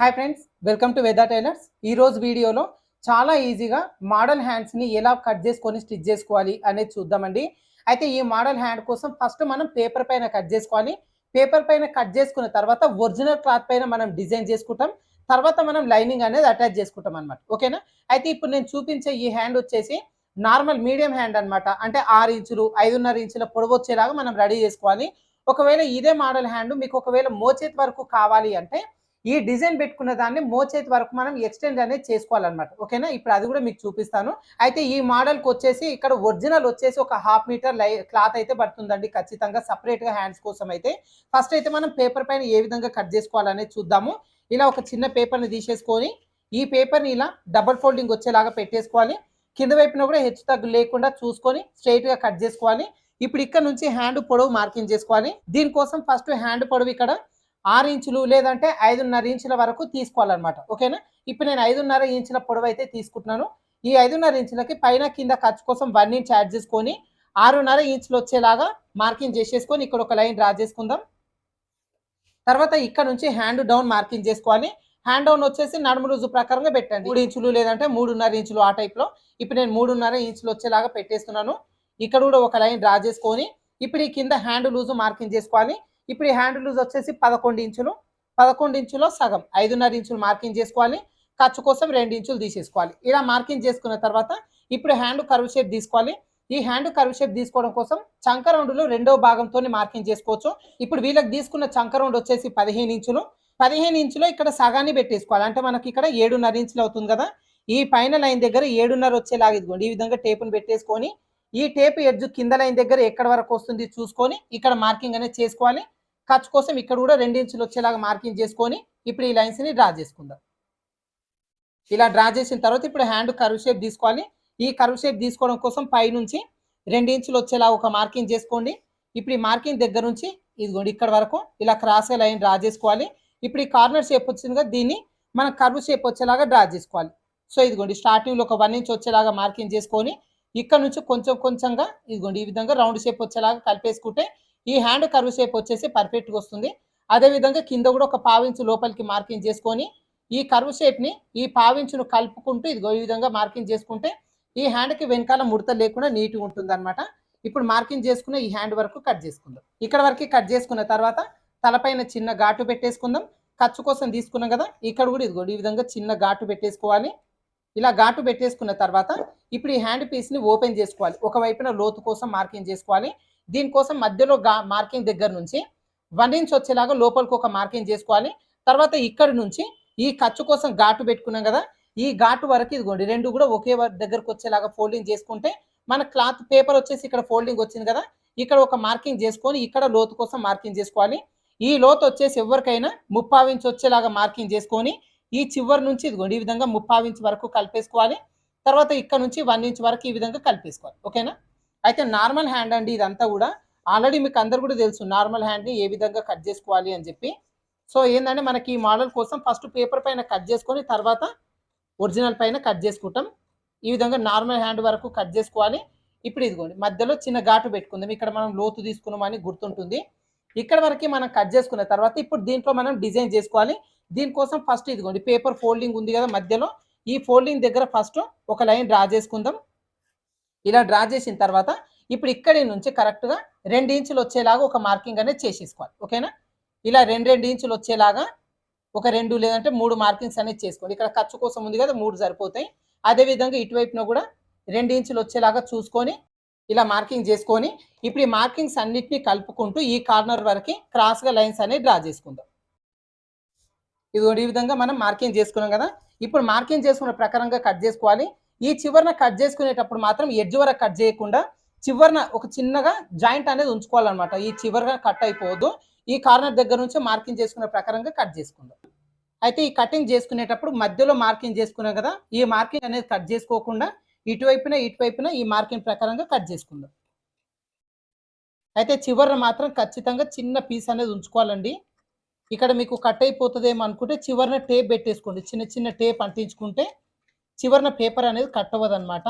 Hi friends welcome to Veda tailors ఈ రోజు వీడియోలో చాలా ఈజీగా మోడల్ హ్యాండ్స్ని ఎలా కట్ చేసుకొని స్టిచ్ చేసుకోవాలి అనేది చూద్దామండి. అయితే ఈ మోడల్ హ్యాండ్ కోసం ఫస్ట్ మనం పేపర్ పైన కట్ చేసుకోవాలి. పేపర్ పైన కట్ చేసుకున్న తర్వాత ఒరిజినల్ క్లాత్ పైన మనం డిజైన్ చేసుకుంటాం. తర్వాత మనం లైనింగ్ అనేది అటాచ్ చేసుకుంటాం అనమాట ఓకేనా? అయితే ఇప్పుడు నేను చూపించే ఈ హ్యాండ్ వచ్చేసి నార్మల్ మీడియం హ్యాండ్ అన్నమాట. అంటే ఆరు ఇంచులు ఐదున్నర ఇంచుల పొడవు వచ్చేలాగా మనం రెడీ చేసుకోవాలి. ఒకవేళ ఇదే మోడల్ హ్యాండ్ మీకు ఒకవేళ మోచేతి వరకు కావాలి అంటే ఈ డిజైన్ పెట్టుకున్న దాన్ని మోచేతి వరకు మనం ఎక్స్టెండ్ అనేది చేసుకోవాలన్నమాట. ఓకేనా? ఇప్పుడు అది కూడా మీకు చూపిస్తాను. అయితే ఈ మోడల్కి వచ్చేసి ఇక్కడ ఒరిజినల్ వచ్చేసి ఒక హాఫ్ మీటర్ లై క్లాత్ అయితే పడుతుందండి. ఖచ్చితంగా సపరేట్గా హ్యాండ్స్ కోసం అయితే. ఫస్ట్ అయితే మనం పేపర్ పైన ఏ విధంగా కట్ చేసుకోవాలనేది చూద్దాము. ఇలా ఒక చిన్న పేపర్ని తీసేసుకొని ఈ పేపర్ని ఇలా డబల్ ఫోల్డింగ్ వచ్చేలాగా పెట్టేసుకోవాలి. కింద వైపున కూడా హెచ్చు తగ్గు లేకుండా చూసుకొని స్ట్రైట్గా కట్ చేసుకోవాలి. ఇప్పుడు ఇక్కడ నుంచి హ్యాండ్ పొడవు మార్కింగ్ చేసుకోవాలి. దీనికోసం ఫస్ట్ హ్యాండ్ పొడవు ఇక్కడ ఆరు ఇంచులు లేదంటే ఐదున్నర ఇంచుల వరకు తీసుకోవాలన్నమాట. ఓకేనా? ఇప్పుడు నేను ఐదున్నర ఇంచుల పొడవు అయితే తీసుకుంటున్నాను. ఈ ఐదున్నర ఇంచులకి పైన కింద ఖర్చు కోసం వన్ ఇంచ్ యాడ్ చేసుకొని ఆరున్నర ఇంచులు వచ్చేలాగా మార్కింగ్ చేసేసుకొని ఇక్కడ ఒక లైన్ డ్రా చేసుకుందాం. తర్వాత ఇక్కడ నుంచి హ్యాండ్ డౌన్ మార్కింగ్ చేసుకోవాలి. హ్యాండ్ డౌన్ వచ్చేసి నడుము రుజు ప్రకారంగా పెట్టండి. మూడు ఇంచులు లేదంటే మూడున్నర ఇంచులు ఆ టైప్లో. ఇప్పుడు నేను మూడున్నర ఇంచులు వచ్చేలాగా పెట్టేస్తున్నాను. ఇక్కడ కూడా ఒక లైన్ డ్రా చేసుకొని ఇప్పుడు ఈ కింద హ్యాండ్ లూజు మార్కింగ్ చేసుకోవాలి. ఇప్పుడు ఈ హ్యాండ్ లూజ్ వచ్చేసి పదకొండు ఇంచులు పదకొండు ఇంచులో సగం ఐదున్నర ఇంచులు మార్కింగ్ చేసుకోవాలి ఖర్చు కోసం రెండు ఇంచులు తీసేసుకోవాలి. ఇలా మార్కింగ్ చేసుకున్న తర్వాత ఇప్పుడు హ్యాండ్ కర్వ్ షేప్ తీసుకోవాలి. ఈ హ్యాండ్ కర్వ్ షేప్ తీసుకోవడం కోసం చంక రౌండ్లో రెండో భాగంతో మార్కింగ్ చేసుకోవచ్చు. ఇప్పుడు వీళ్ళకి తీసుకున్న చంక రౌండ్ వచ్చేసి పదిహేను ఇంచులు. పదిహేను ఇంచులో ఇక్కడ సగాన్ని పెట్టేసుకోవాలి. అంటే మనకి ఇక్కడ ఏడున్నర ఇంచులు అవుతుంది కదా. ఈ పైన లైన్ దగ్గర ఏడున్నర వచ్చేలాగా ఇదిగోండి. ఈ విధంగా టేపును పెట్టేసుకొని ఈ టేప్ ఎడ్జ్ కింద లైన్ దగ్గర ఎక్కడ వరకు వస్తుంది చూసుకొని ఇక్కడ మార్కింగ్ అనేది చేసుకోవాలి. ఖర్చు కోసం ఇక్కడ కూడా రెండు ఇంచులు వచ్చేలాగా మార్కింగ్ చేసుకొని ఇప్పుడు ఈ లైన్స్ని డ్రా చేసుకుందాం. ఇలా డ్రా చేసిన తర్వాత ఇప్పుడు హ్యాండ్ కర్వ్ షేప్ తీసుకోవాలి. ఈ కర్వ్ షేప్ తీసుకోవడం కోసం పై నుంచి రెండు ఇంచులు వచ్చేలా ఒక మార్కింగ్ చేసుకోండి. ఇప్పుడు ఈ మార్కింగ్ దగ్గర నుంచి ఇదిగోండి ఇక్కడ వరకు ఇలా క్రాస్ లైన్ డ్రా చేసుకోవాలి. ఇప్పుడు ఈ కార్నర్ షేప్ వచ్చింది కదా దీన్ని మనం కర్వ్ షేప్ వచ్చేలాగా డ్రా చేసుకోవాలి. సో ఇదిగోండి స్టార్టింగ్లో ఒక వన్ ఇంచ్ వచ్చేలాగా మార్కింగ్ చేసుకొని ఇక్కడ నుంచి కొంచెం కొంచెంగా ఇదిగోండి ఈ విధంగా రౌండ్ షేప్ వచ్చేలాగా కలిపేసుకుంటే ఈ హ్యాండ్ కర్వ్ షేప్ వచ్చేసి పర్ఫెక్ట్గా వస్తుంది. అదేవిధంగా కింద కూడా ఒక పావించు లోపలికి మార్కింగ్ చేసుకొని ఈ కర్వ్ షేప్ని ఈ పావించును కలుపుకుంటూ ఇదిగో ఈ విధంగా మార్కింగ్ చేసుకుంటే ఈ హ్యాండ్కి వెనకాల ముడత లేకుండా నీట్గా ఉంటుంది అనమాట ఇప్పుడు మార్కింగ్ చేసుకున్న ఈ హ్యాండ్ వరకు కట్ చేసుకుందాం. ఇక్కడ వరకు కట్ చేసుకున్న తర్వాత తలపైన చిన్న ఘాటు పెట్టేసుకుందాం. ఖర్చు కోసం తీసుకున్నాం కదా ఇక్కడ కూడా ఇదిగోండి ఈ విధంగా చిన్న ఘాటు పెట్టేసుకోవాలి. ఇలా ఘాటు పెట్టేసుకున్న తర్వాత ఇప్పుడు ఈ హ్యాండ్ పీస్ని ఓపెన్ చేసుకోవాలి. ఒకవైపున లోతు కోసం మార్కింగ్ చేసుకోవాలి. దీనికోసం మధ్యలో గా మార్కింగ్ దగ్గర నుంచి వన్ ఇంచ్ వచ్చేలాగా లోపలికి ఒక మార్కింగ్ చేసుకోవాలి. తర్వాత ఇక్కడ నుంచి ఈ ఖర్చు కోసం ఘాటు పెట్టుకున్నాం కదా ఈ ఘాటు వరకు ఇదిగోండి రెండు కూడా ఒకే దగ్గరకు వచ్చేలాగా ఫోల్డింగ్ చేసుకుంటే మన క్లాత్ పేపర్ వచ్చేసి ఇక్కడ ఫోల్డింగ్ వచ్చింది కదా ఇక్కడ ఒక మార్కింగ్ చేసుకొని ఇక్కడ లోతు కోసం మార్కింగ్ చేసుకోవాలి. ఈ లోతు వచ్చేసి ఎవరికైనా ముప్పావు ఇంచ్ వచ్చేలాగా మార్కింగ్ చేసుకొని ఈ చివరి నుంచి ఇదిగోండి ఈ విధంగా ముప్పావు ఇంచ్ వరకు కలిపేసుకోవాలి. తర్వాత ఇక్కడ నుంచి వన్ ఇంచ్ వరకు ఈ విధంగా కలిపేసుకోవాలి. ఓకేనా? అయితే నార్మల్ హ్యాండ్ అండి ఇదంతా కూడా. ఆల్రెడీ మీకు అందరు కూడా తెలుసు నార్మల్ హ్యాండ్ని ఏ విధంగా కట్ చేసుకోవాలి అని చెప్పి. సో ఏంటంటే మనకి ఈ మోడల్ కోసం ఫస్ట్ పేపర్ పైన కట్ చేసుకొని తర్వాత ఒరిజినల్ పైన కట్ చేసుకుంటాం. ఈ విధంగా నార్మల్ హ్యాండ్ వరకు కట్ చేసుకోవాలి. ఇప్పుడు ఇదిగోండి మధ్యలో చిన్న ఘాటు పెట్టుకుందాం. ఇక్కడ మనం లోతు తీసుకున్నామని గుర్తుంటుంది. ఇక్కడ వరకు మనం కట్ చేసుకున్న తర్వాత ఇప్పుడు దీంట్లో మనం డిజైన్ చేసుకోవాలి. దీనికోసం ఫస్ట్ ఇదిగోండి పేపర్ ఫోల్డింగ్ ఉంది కదా మధ్యలో. ఈ ఫోల్డింగ్ దగ్గర ఫస్ట్ ఒక లైన్ డ్రా చేసుకుందాం. ఇలా డ్రా చేసిన తర్వాత ఇప్పుడు ఇక్కడి నుంచి కరెక్ట్గా రెండు ఇంచులు వచ్చేలాగా ఒక మార్కింగ్ అనేది చేసేసుకోవాలి. ఓకేనా? ఇలా రెండు రెండు ఇంచులు వచ్చేలాగా ఒక రెండు లేదంటే మూడు మార్కింగ్స్ అనేది చేసుకోండి ఇక్కడ ఖర్చు కోసం ఉంది కదా మూడు సరిపోతాయి. అదేవిధంగా ఇటువైపున కూడా రెండు ఇంచులు వచ్చేలాగా చూసుకొని ఇలా మార్కింగ్ చేసుకొని ఇప్పుడు ఈ మార్కింగ్స్ అన్నిటిని కలుపుకుంటూ ఈ కార్నర్ వరకు క్రాస్గా లైన్స్ అనేది డ్రా చేసుకుందాం. ఇది ఈ విధంగా మనం మార్కింగ్ చేసుకున్నాం కదా. ఇప్పుడు మార్కింగ్ చేసుకున్న ప్రకారంగా కట్ చేసుకోవాలి. ఈ చివరన కట్ చేసుకునేటప్పుడు మాత్రం ఎడ్జ్ వరకు కట్ చేయకుండా చివరన ఒక చిన్నగా జాయింట్ అనేది ఉంచుకోవాలన్నమాట. ఈ చివరగా కట్ అయిపోవద్దు ఈ కార్నర్ దగ్గర నుంచి మార్కింగ్ చేసుకునే ప్రకారంగా కట్ చేసుకుందాం. అయితే ఈ కటింగ్ చేసుకునేటప్పుడు మధ్యలో మార్కింగ్ చేసుకున్నాం కదా ఈ మార్కింగ్ అనేది కట్ చేసుకోకుండా ఇటువైపున ఇటువైపున ఈ మార్కింగ్ ప్రకారంగా కట్ చేసుకుందాం. అయితే చివరిన మాత్రం ఖచ్చితంగా చిన్న పీస్ అనేది ఉంచుకోవాలండి. ఇక్కడ మీకు కట్ అయిపోతుందేమో అనుకుంటే చివరిన టేప్ పెట్టేసుకోండి. చిన్న చిన్న టేప్ అంటించుకుంటే చివరిన పేపర్ అనేది కట్ అవ్వదు అనమాట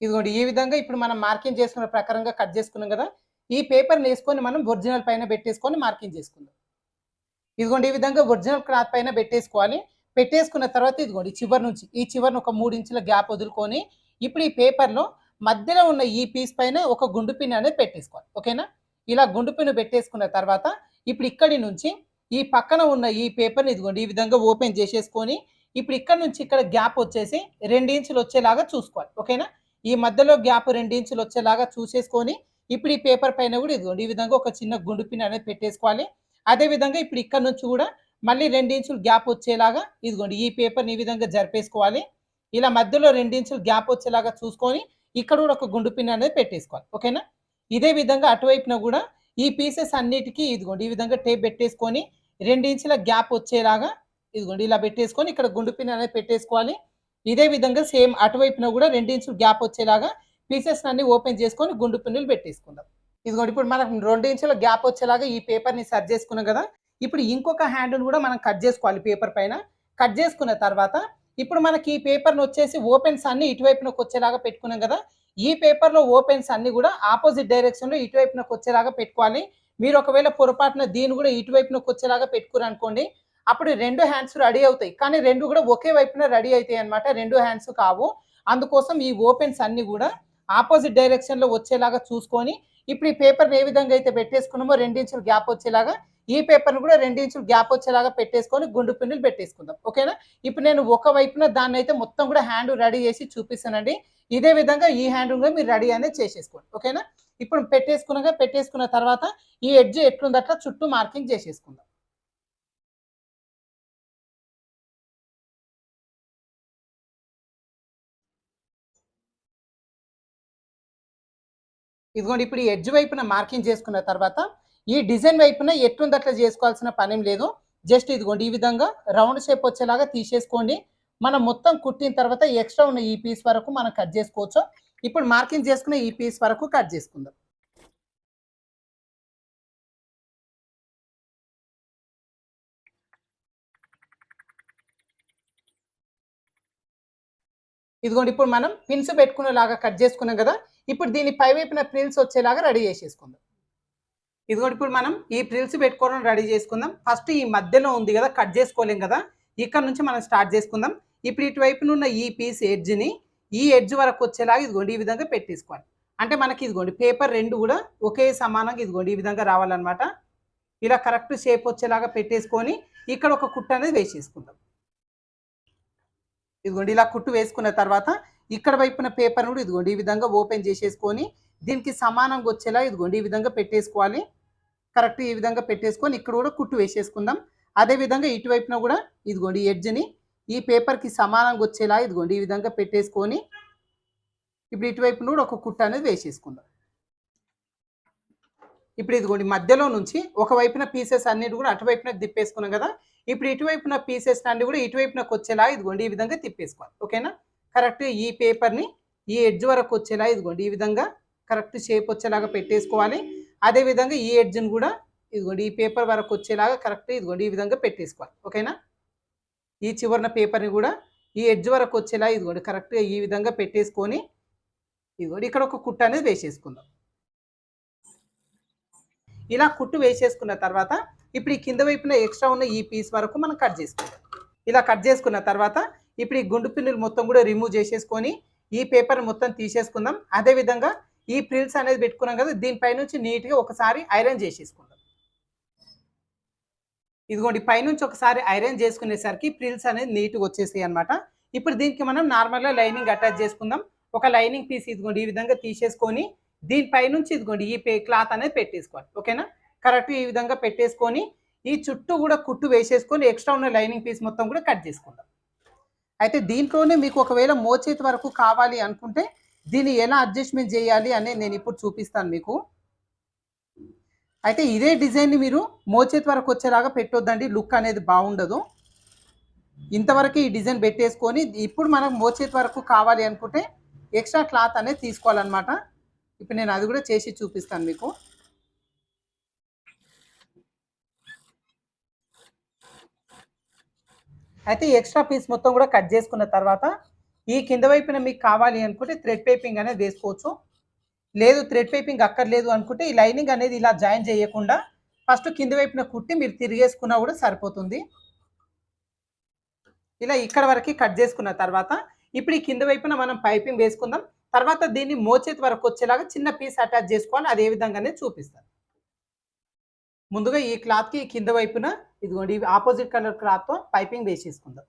ఇదిగోండి ఈ విధంగా ఇప్పుడు మనం మార్కింగ్ చేసుకున్న ప్రకారంగా కట్ చేసుకున్నాం కదా ఈ పేపర్ని వేసుకొని మనం ఒరిజినల్ పైన పెట్టేసుకొని మార్కింగ్ చేసుకుందాం. ఇదిగోండి ఈ విధంగా ఒరిజినల్ క్లాత్ పైన పెట్టేసుకోవాలి. పెట్టేసుకున్న తర్వాత ఇదిగోండి చివరి నుంచి ఈ చివరిని ఒక మూడు ఇంచుల గ్యాప్ వదులుకొని ఇప్పుడు ఈ పేపర్లో మధ్యలో ఉన్న ఈ పీస్ పైన ఒక గుండు పిన్ అనేది పెట్టేసుకోవాలి. ఓకేనా? ఇలా గుండు పిన్ను పెట్టేసుకున్న తర్వాత ఇప్పుడు ఇక్కడి నుంచి ఈ పక్కన ఉన్న ఈ పేపర్ని ఇదిగోండి ఈ విధంగా ఓపెన్ చేసేసుకొని ఇప్పుడు ఇక్కడ నుంచి ఇక్కడ గ్యాప్ వచ్చేసి రెండు ఇంచులు వచ్చేలాగా చూసుకోవాలి ఓకేనా? ఈ మధ్యలో గ్యాప్ రెండు ఇంచులు వచ్చేలాగా చూసేసుకొని ఇప్పుడు ఈ పేపర్ పైన కూడా ఇదిగోండి ఈ విధంగా ఒక చిన్న గుండుపిన్ అనేది పెట్టేసుకోవాలి. అదే విధంగా ఇప్పుడు ఇక్కడ నుంచి కూడా మళ్ళీ రెండు ఇంచులు గ్యాప్ వచ్చేలాగా ఇదిగోండి ఈ పేపర్ని ఈ విధంగా జరిపేసుకోవాలి. ఇలా మధ్యలో రెండు ఇంచులు గ్యాప్ వచ్చేలాగా చూసుకొని ఇక్కడ కూడా ఒక గుండు పిన్ అనేది పెట్టేసుకోవాలి ఓకేనా? ఇదే విధంగా అటువైపున కూడా ఈ పీసెస్ అన్నిటికీ ఇదిగోండి ఈ విధంగా టేప్ పెట్టేసుకొని రెండు ఇంచుల గ్యాప్ వచ్చేలాగా ఇదిగోండి ఇలా పెట్టేసుకొని ఇక్కడ గుండు పిన్ అనేది పెట్టేసుకోవాలి. ఇదే విధంగా సేమ్ అటువైపున కూడా రెండించులు గ్యాప్ వచ్చేలాగా పీసెస్ అన్ని ఓపెన్ చేసుకొని గుండు పిన్నులు పెట్టేసుకుందాం. ఇదిగోండి ఇప్పుడు మనం రెండు ఇంచుల గ్యాప్ వచ్చేలాగా ఈ పేపర్ని సర్చ్ చేసుకున్నాం కదా. ఇప్పుడు ఇంకొక హ్యాండ్ని కూడా మనం కట్ చేసుకోవాలి పేపర్ పైన. కట్ చేసుకున్న తర్వాత ఇప్పుడు మనకి ఈ పేపర్ని వచ్చేసి ఓపెన్స్ అన్ని ఇటువైపునకు వచ్చేలాగా పెట్టుకున్నాం కదా. ఈ పేపర్లో ఓపెన్స్ అన్ని కూడా ఆపోజిట్ డైరెక్షన్లో ఇటువైపునకు వచ్చేలాగా పెట్టుకోవాలి. మీరు ఒకవేళ పొరపాటున దీన్ని కూడా ఇటువైపునకు వచ్చేలాగా పెట్టుకున్నారు అనుకోండి అప్పుడు రెండు హ్యాండ్స్ రెడీ అవుతాయి. కానీ రెండు కూడా ఒకే వైపున రెడీ అవుతాయి అనమాట రెండు హ్యాండ్స్ కావు. అందుకోసం ఈ ఓపెన్స్ అన్ని కూడా ఆపోజిట్ డైరెక్షన్లో వచ్చేలాగా చూసుకొని ఇప్పుడు ఈ పేపర్ని ఏ విధంగా అయితే పెట్టేసుకున్నామో రెండించులు గ్యాప్ వచ్చేలాగా ఈ పేపర్ని కూడా రెండించులు గ్యాప్ వచ్చేలాగా పెట్టేసుకొని గుండు పిన్నులు పెట్టేసుకుందాం. ఓకేనా ఇప్పుడు నేను ఒక వైపున దాన్ని అయితే మొత్తం కూడా హ్యాండ్ రెడీ చేసి చూపిస్తానండి. ఇదే విధంగా ఈ హ్యాండ్ కూడా మీరు రెడీ అనేది చేసేసుకోండి. ఓకేనా ఇప్పుడు పెట్టేసుకున్నాక పెట్టేసుకున్న తర్వాత ఈ ఎడ్జ్ ఎట్లుంది అట్లా చుట్టూ మార్కింగ్ చేసేసుకుందాం. ఇదిగోండి ఇప్పుడు ఈ ఎడ్జ్ వైపున మార్కింగ్ చేసుకున్న తర్వాత ఈ డిజైన్ వైపున ఎట్లుంది అట్లా చేసుకోవాల్సిన పనేం లేదు. జస్ట్ ఇదిగోండి ఈ విధంగా రౌండ్ షేప్ వచ్చేలాగా తీసేసుకోండి. మనం మొత్తం కుట్టిన తర్వాత ఎక్స్ట్రా ఉన్న ఈ పీస్ వరకు మనం కట్ చేసుకోవచ్చు. ఇప్పుడు మార్కింగ్ చేసుకున్న ఈ పీస్ వరకు కట్ చేసుకుందాం. ఇదిగోండి ఇప్పుడు మనం పిన్స్ పెట్టుకునేలాగా కట్ చేసుకున్నాం కదా ఇప్పుడు దీని పై వైపున ప్రిల్స్ వచ్చేలాగా రెడీ చేసేసుకుందాం. ఇదిగోండి ఇప్పుడు మనం ఈ ప్రిల్స్ పెట్టుకోవడం రెడీ చేసుకుందాం. ఫస్ట్ ఈ మధ్యలో ఉంది కదా కట్ చేసుకోలేం కదా ఇక్కడ నుంచి మనం స్టార్ట్ చేసుకుందాం. ఇప్పుడు ఇటువైపున ఉన్న ఈ పీస్ ఎడ్జ్ని ఈ ఎడ్జ్ వరకు వచ్చేలాగా ఇదిగోండి ఈ విధంగా పెట్టేసుకోవాలి. అంటే మనకి ఇదిగోండి పేపర్ రెండు కూడా ఒకే సమానంగా ఇదిగోండి ఈ విధంగా రావాలన్నమాట. ఇలా కరెక్ట్ షేప్ వచ్చేలాగా పెట్టేసుకొని ఇక్కడ ఒక కుట్ట అనేది వేసేసుకుందాం. ఇదిగోండి ఇలా కుట్టు వేసుకున్న తర్వాత ఇక్కడ వైపున పేపర్ కూడా ఇదిగోండి ఈ విధంగా ఓపెన్ చేసేసుకొని దీనికి సమానంగా వచ్చేలా ఇదిగోండి ఈ విధంగా పెట్టేసుకోవాలి. కరెక్ట్ ఈ విధంగా పెట్టేసుకొని ఇక్కడ కూడా కుట్టు వేసేసుకుందాం. అదే విధంగా ఇటువైపున కూడా ఇదిగోండి ఎడ్జ్ని ఈ పేపర్కి సమానంగా వచ్చేలా ఇదిగోండి ఈ విధంగా పెట్టేసుకొని ఇప్పుడు ఇటువైపున కూడా ఒక కుట్టు అనేది వేసేసుకుందాం. ఇప్పుడు ఇదిగోండి మధ్యలో నుంచి ఒక వైపున పీసెస్ అన్నిటి కూడా అటువైపున తిప్పేసుకున్నాం కదా ఇప్పుడు ఇటువైపున పీసెస్ అన్ని కూడా ఇటువైపునకు వచ్చేలా ఇదిగోండి ఈ విధంగా తిప్పేసుకోవాలి. ఓకేనా? కరెక్ట్ ఈ పేపర్ని ఈ ఎడ్జ్ వరకు వచ్చేలా ఇదిగోండి ఈ విధంగా కరెక్ట్ షేప్ వచ్చేలాగా పెట్టేసుకోవాలి. అదే విధంగా ఈ ఎడ్జ్ని కూడా ఇదిగోండి ఈ పేపర్ వరకు వచ్చేలాగా కరెక్ట్ ఇదిగోండి ఈ విధంగా పెట్టేసుకోవాలి. ఓకేనా? ఈ చివరిన పేపర్ని కూడా ఈ ఎడ్జ్ వరకు వచ్చేలా ఇదిగోండి కరెక్ట్గా ఈ విధంగా పెట్టేసుకొని ఇదిగోండి ఇక్కడ ఒక కుట్టు అనేది వేసేసుకుందాం. ఇలా కుట్టు వేసేసుకున్న తర్వాత ఇప్పుడు ఈ కింద వైపున ఎక్స్ట్రా ఉన్న ఈ పీస్ వరకు మనం కట్ చేసుకుంటాం ఇలా కట్ చేసుకున్న తర్వాత ఇప్పుడు ఈ గుండు పిన్నులు మొత్తం కూడా రిమూవ్ చేసేసుకొని ఈ పేపర్ మొత్తం తీసేసుకుందాం. అదే విధంగా ఈ ప్రిల్స్ అనేది పెట్టుకున్నాం కదా దీనిపైనుంచి నీట్గా ఒకసారి ఐరన్ చేసేసుకుందాం. ఇదిగోండి పైనుంచి ఒకసారి ఐరన్ చేసుకునేసరికి ప్రిల్స్ అనేది నీట్గా వచ్చేసాయి అనమాట ఇప్పుడు దీనికి మనం నార్మల్గా లైనింగ్ అటాచ్ చేసుకుందాం. ఒక లైనింగ్ పీస్ ఇదిగోండి ఈ విధంగా తీసేసుకొని దీనిపై నుంచి ఇదిగోండి ఈ పే క్లాత్ అనేది పెట్టేసుకోవాలి. ఓకేనా? కరెక్ట్ ఈ విధంగా పెట్టేసుకొని ఈ చుట్టూ కూడా కుట్టు వేసేసుకొని ఎక్స్ట్రా ఉన్న లైనింగ్ పీస్ మొత్తం కూడా కట్ చేసుకుందాం. అయితే దీంట్లోనే మీకు ఒకవేళ మోచేతి వరకు కావాలి అనుకుంటే దీన్ని ఎలా అడ్జస్ట్మెంట్ చేయాలి అనేది నేను ఇప్పుడు చూపిస్తాను మీకు. అయితే ఇదే డిజైన్ని మీరు మోచేతి వరకు వచ్చేలాగా పెట్టొద్దండి లుక్ అనేది బాగుండదు. ఇంతవరకు ఈ డిజైన్ పెట్టేసుకొని ఇప్పుడు మనకు మోచేతి వరకు కావాలి అనుకుంటే ఎక్స్ట్రా క్లాత్ అనేది తీసుకోవాలన్నమాట. ఇప్పుడు నేను అది కూడా చేసి చూపిస్తాను మీకు. అయితే ఎక్స్ట్రా పీస్ మొత్తం కూడా కట్ చేసుకున్న తర్వాత ఈ కింద వైపున మీకు కావాలి అనుకుంటే థ్రెడ్ పైపింగ్ అనేది వేసుకోవచ్చు. లేదు థ్రెడ్ పైపింగ్ అక్కర్లేదు అనుకుంటే ఈ లైనింగ్ అనేది ఇలా జాయిన్ చేయకుండా ఫస్ట్ కింది వైపున కుట్టి మీరు తిరిగేసుకున్నా కూడా సరిపోతుంది. ఇలా ఇక్కడ వరకు కట్ చేసుకున్న తర్వాత ఇప్పుడు ఈ కింద వైపున మనం పైపింగ్ వేసుకుందాం. తర్వాత దీన్ని మోచేతి వరకు వచ్చేలాగా చిన్న పీస్ అటాచ్ చేసుకోవాలి. అదే విధంగానే చూపిస్తాను. ముందుగా ఈ క్లాత్కి కింద వైపున ఇదిగోండి ఆపోజిట్ కలర్ క్లాత్తో పైపింగ్ వేసేసుకుందాం.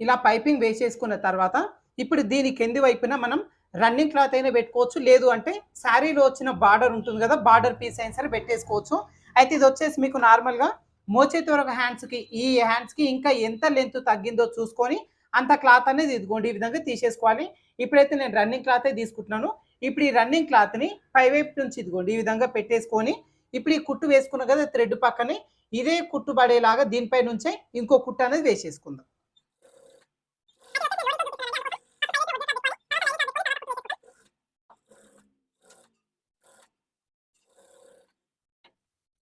ఇలా పైపింగ్ వేసేసుకున్న తర్వాత ఇప్పుడు దీని కింది వైపున మనం రన్నింగ్ క్లాత్ అయినా పెట్టుకోవచ్చు. లేదు అంటే శారీలో వచ్చిన బార్డర్ ఉంటుంది కదా బార్డర్ పీస్ అయినా సరే పెట్టేసుకోవచ్చు. అయితే ఇది వచ్చేసి మీకు నార్మల్గా మోచేతి వరకు హ్యాండ్స్కి ఈ హ్యాండ్స్కి ఇంకా ఎంత లెంత్ తగ్గిందో చూసుకొని అంత క్లాత్ అనేది ఇదిగోండి ఈ విధంగా తీసేసుకోవాలి. ఇప్పుడైతే నేను రన్నింగ్ క్లాతే తీసుకుంటున్నాను. ఇప్పుడు ఈ రన్నింగ్ క్లాత్ని పైవైపు నుంచి ఇదిగోండి ఈ విధంగా పెట్టేసుకొని ఇప్పుడు ఈ కుట్టు వేసుకున్నాం కదా థ్రెడ్ పక్కనే ఇదే కుట్టు పడేలాగా దీనిపై నుంచే ఇంకో కుట్టు అనేది వేసేసుకుందాం.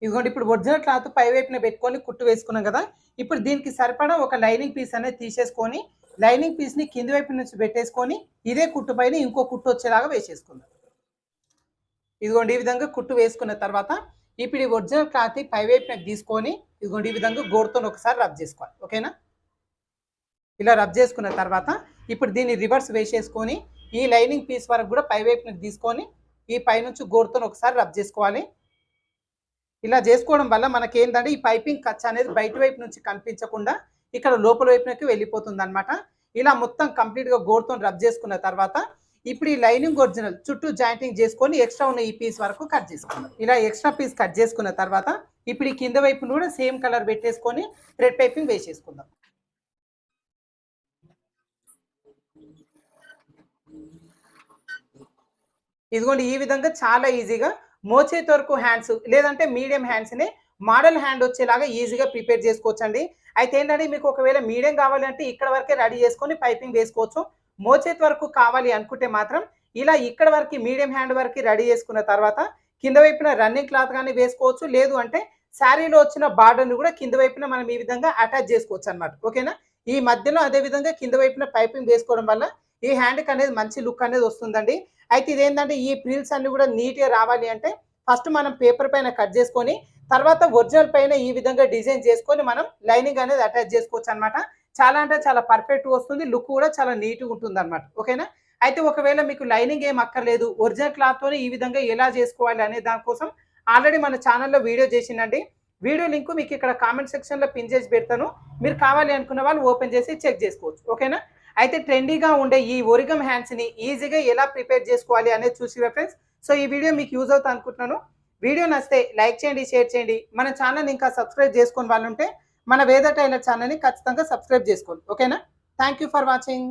ఇదిగోండి ఇప్పుడు ఒరిజినల్ క్లాత్ పై వైపున పెట్టుకొని కుట్టు వేసుకున్నాం కదా ఇప్పుడు దీనికి సరిపడా ఒక లైనింగ్ పీస్ అనేది తీసేసుకొని లైనింగ్ పీస్ని కింది వైపు నుంచి పెట్టేసుకొని ఇదే కుట్టు పైన ఇంకో కుట్టు వచ్చేలాగా వేసేసుకుందాం. ఇదిగోండి ఈ విధంగా కుట్టు వేసుకున్న తర్వాత ఇప్పుడు ఈ ఒరిజినల్ క్లాత్ పైవైపున తీసుకొని ఇదిగోండి ఈ విధంగా గోడుతో ఒకసారి రబ్ చేసుకోవాలి. ఓకేనా? ఇలా రబ్ చేసుకున్న తర్వాత ఇప్పుడు దీన్ని రివర్స్ వేసేసుకొని ఈ లైనింగ్ పీస్ వరకు కూడా పైవైపున తీసుకొని ఈ పైనుంచి గోడుతో ఒకసారి రబ్ చేసుకోవాలి. ఇలా చేసుకోవడం వల్ల మనకి ఏంటంటే ఈ పైపింగ్ ఖర్చు అనేది బయట వైపు నుంచి కనిపించకుండా ఇక్కడ లోపల వైపునకి వెళ్ళిపోతుంది అనమాట ఇలా మొత్తం కంప్లీట్గా గోడ్తో రబ్ చేసుకున్న తర్వాత ఇప్పుడు ఈ లైనింగ్ ఒరిజినల్ చుట్టూ జాయింటింగ్ చేసుకొని ఎక్స్ట్రా ఉన్న ఈ పీస్ వరకు కట్ చేసుకున్నాం ఇలా ఎక్స్ట్రా పీస్ కట్ చేసుకున్న తర్వాత ఇప్పుడు ఈ కింద వైపు కూడా సేమ్ కలర్ పెట్టేసుకొని థ్రెడ్ పైపింగ్ వేసేసుకుందాం. ఇదిగోండి ఈ విధంగా చాలా ఈజీగా మోచేతి వరకు హ్యాండ్స్ లేదంటే మీడియం హ్యాండ్స్ని మోడల్ హ్యాండ్ వచ్చేలాగా ఈజీగా ప్రిపేర్ చేసుకోవచ్చు అండి అయితే ఏంటంటే మీకు ఒకవేళ మీడియం కావాలంటే ఇక్కడ వరకే రెడీ చేసుకొని పైపింగ్ వేసుకోవచ్చు. మోచేతి వరకు కావాలి అనుకుంటే మాత్రం ఇలా ఇక్కడ వరకు మీడియం హ్యాండ్ వరకు రెడీ చేసుకున్న తర్వాత కింద వైపున రన్నింగ్ క్లాత్ కానీ వేసుకోవచ్చు. లేదు అంటే శారీలో వచ్చిన బార్డర్ని కూడా కింద వైపున మనం ఈ విధంగా అటాచ్ చేసుకోవచ్చు అనమాట ఓకేనా? ఈ మధ్యలో అదే విధంగా కింద వైపున పైపింగ్ వేసుకోవడం వల్ల ఈ హ్యాండ్కి అనేది మంచి లుక్ అనేది వస్తుందండి. అయితే ఇదేంటంటే ఈ ప్రిల్స్ అన్ని కూడా నీట్గా రావాలి అంటే ఫస్ట్ మనం పేపర్ పైన కట్ చేసుకొని తర్వాత ఒరిజినల్ పైన ఈ విధంగా డిజైన్ చేసుకొని మనం లైనింగ్ అనేది అటాచ్ చేసుకోవచ్చు అనమాట చాలా అంటే చాలా పర్ఫెక్ట్ వస్తుంది. లుక్ కూడా చాలా నీట్గా ఉంటుంది అనమాట ఓకేనా? అయితే ఒకవేళ మీకు లైనింగ్ ఏం అక్కర్లేదు ఒరిజినల్ క్లాత్తోనే ఈ విధంగా ఎలా చేసుకోవాలి అనే దానికోసం ఆల్రెడీ మన ఛానల్లో వీడియో చేసిందండి. వీడియో లింక్ మీకు ఇక్కడ కామెంట్ సెక్షన్లో పిన్ చేసి పెడతాను. మీరు కావాలి అనుకున్న వాళ్ళు ఓపెన్ చేసి చెక్ చేసుకోవచ్చు. ఓకేనా? అయితే ట్రెండీగా ఉండే ఈ ఒరిగమ్ హ్యాండ్స్ని ఈజీగా ఎలా ప్రిపేర్ చేసుకోవాలి అనేది చూసి ఫ్రెండ్స్. సో ఈ వీడియో మీకు యూజ్ అవుతా అనుకుంటున్నాను. వీడియో నచ్చితే లైక్ చేయండి షేర్ చేయండి. మన ఛానల్ ఇంకా సబ్స్క్రైబ్ చేసుకొని వాళ్ళు ఉంటే మన వేద టైలర్ ఛానల్ని ఖచ్చితంగా సబ్స్క్రైబ్ చేసుకోండి. ఓకేనా? Thank for watching